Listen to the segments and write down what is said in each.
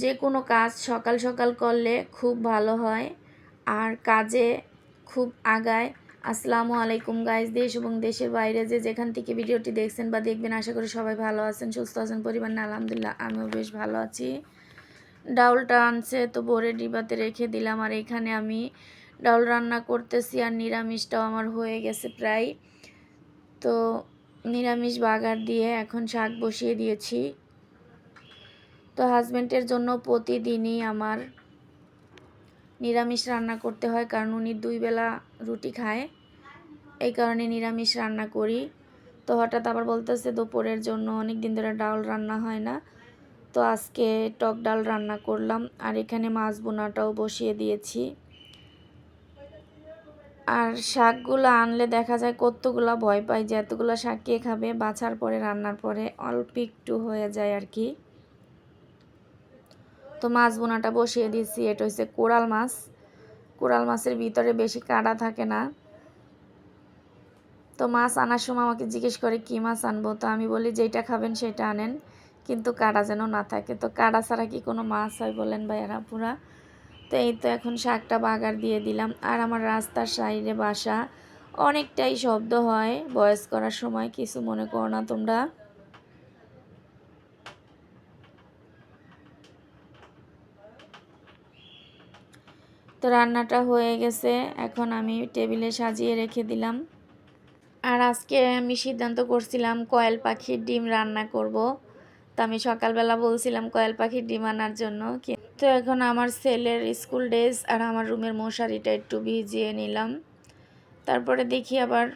যে কোনো কাজ সকাল সকাল করলে খুব ভালো হয়। আর কাজে খুব আগায়। আসসালামু আলাইকুম গাইজ দেশ এবং দেশের বাইরে যে যেখান থেকে ভিডিওটি দেখছেন বা দেখবেন, আশা করি সবাই ভালো আছেন, সুস্থ আছেন, পরিবার না আলহামদুলিল্লাহ আমিও বেশ ভালো আছি। ডাউলটা আনছে, তো ভরে ডিবাতে রেখে দিলাম। আর এখানে আমি ডাউল রান্না করতেছি আর নিরামিষটাও আমার হয়ে গেছে প্রায়। তো নিরামিষ বাগার দিয়ে এখন শাক বসিয়ে দিয়েছি। তো হাজব্যান্ডের জন্য প্রতিদিনই আমার নিরামিষ রান্না করতে হয়, কারণ উনি দুই বেলা রুটি খায়। এই কারণে নিরামিষ রান্না করি। তো হঠাৎ আবার বলতেছে, দুপুরের জন্য অনেক দিন ধরে ডাল রান্না হয় না। তো আজকে টক ডাল রান্না করলাম, আর এখানে মাছ বোনাটাও বসিয়ে দিয়েছি। আর শাকগুলো আনলে দেখা যায় কতগুলো ভয় পাই যে এতগুলো শাক কে খাবে? বাছার পরে, রান্নার পরে অল্প একটু হয়ে যায় আর কি। তো মাছ বোনাটা বসিয়ে দিয়েছি। এটা হচ্ছে কোরাল মাছ। কোরাল মাছের ভিতরে বেশি কাঁটা থাকে না। তো মাছ আনার সময় আমাকে জিজ্ঞেস করে, কী মাছ আনব? তো আমি বলি যেটা খাবেন সেটা আনেন। কিন্তু কাঁটা যেন না থাকে। তো কাঁটা ছাড়া কি কোনো মাছ হয় বলেন ভাইয়ারা পুরা তো এই তো এখন শাকটা বাগার দিয়ে দিলাম। আর আমার রাস্তার সাইডে বাসা। অনেকটাই শব্দ হয় বয়স করার সময়, কিছু মনে করো না তোমরা। তো রান্নাটা হয়ে গেছে। এখন আমি টেবিলে সাজিয়ে রেখে দিলাম। আর আজকে আমি সিদ্ধান্ত করছিলাম কয়েল পাখির ডিম রান্না করব। তো আমি সকালবেলা বলছিলাম কয়েল পাখির ডিম আনার জন্য। তো এখন আমার ছেলের স্কুল ড্রেস আর আমার রুমের মশারিটা একটু ভিজিয়ে নিলাম। তারপরে দেখি আবার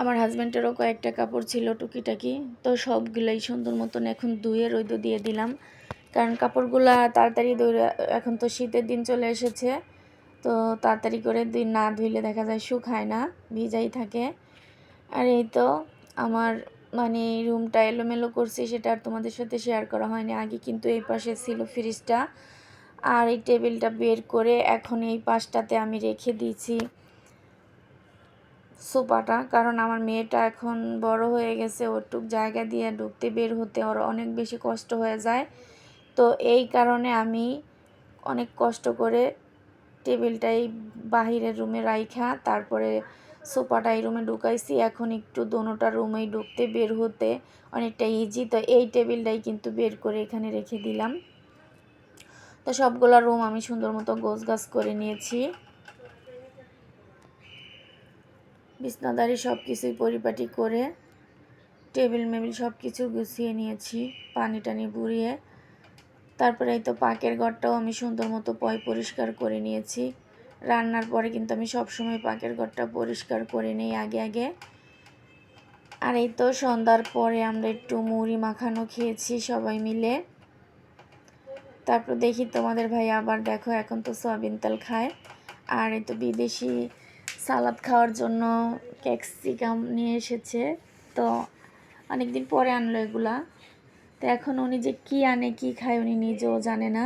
আমার হাজব্যান্ডেরও কয়েকটা কাপড় ছিল টুকিটাকি। তো সবগুলোই সুন্দর মতন এখন ধুয়ে রৈদ দিয়ে দিলাম। কারণ কাপড়গুলা তাড়াতাড়ি এখন তো শীতের দিন চলে এসেছে, তো তাড়াতাড়ি করে দিন না ধুইলে দেখা যায় শুকায় না, ভিজাই থাকে। আর এই তো আমার মানে রুমটা এলোমেলো করছি, সেটা আর তোমাদের সাথে শেয়ার করা হয়নি, আগে কিন্তু এই পাশে ছিল ফ্রিজটা আর এই টেবিলটা বের করে এখন এই পাশটাতে আমি রেখে দিয়েছি সোফাটা, কারণ আমার মেয়েটা এখন বড় হয়ে গেছে, ওটুক জায়গা দিয়ে ঢুকতে বের হতে ওর অনেক বেশি কষ্ট হয়ে যায়। তো এই কারণে আমি অনেক কষ্ট করে টেবিলটাই বাহিরের রুমে রাইখা, তারপরে সোফাটা এই রুমে ঢুকাইছি। এখন একটু দোনোটা রুমেই ঢুকতে বের হতে অনেকটা ইজি তো এই টেবিলটাই কিন্তু বের করে এখানে রেখে দিলাম। তো সবগুলো রুম আমি সুন্দর মতো গোছ গাছ করে নিয়েছি। বিছনাদারি সব কিছুই পরিপাটি করে টেবিল মেবিল সব কিছু গুছিয়ে নিয়েছি পানি টানি বুড়িয়ে তারপরে এই তো পাকের ঘরটাও আমি সুন্দর মতো পয় পরিষ্কার করে নিয়েছি। রান্নার পরে কিন্তু আমি সবসময় পাকের ঘরটা পরিষ্কার করে নিই আগে আগে। আর এই তো সন্ধ্যার পরে আমরা একটু মুড়ি মাখানো খেয়েছি সবাই মিলে। তারপর দেখি তোমাদের ভাই আবার দেখো এখন তো সয়াবিন তেল খায়। আর এই তো বিদেশি সালাদ খাওয়ার জন্য ক্যাপসিকাম নিয়ে এসেছে। তো অনেকদিন পরে আনলো এগুলা। তো এখন উনি যে কি আনে, কি খায় উনি নিজেও জানে না।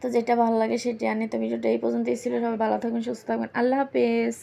তো যেটা ভালো লাগে সেটা আনে। তো ভিডিওটা এই পর্যন্তই ছিল। সবাই ভালো থাকবেন, সুস্থ থাকবেন। আল্লাহ হাফেজ।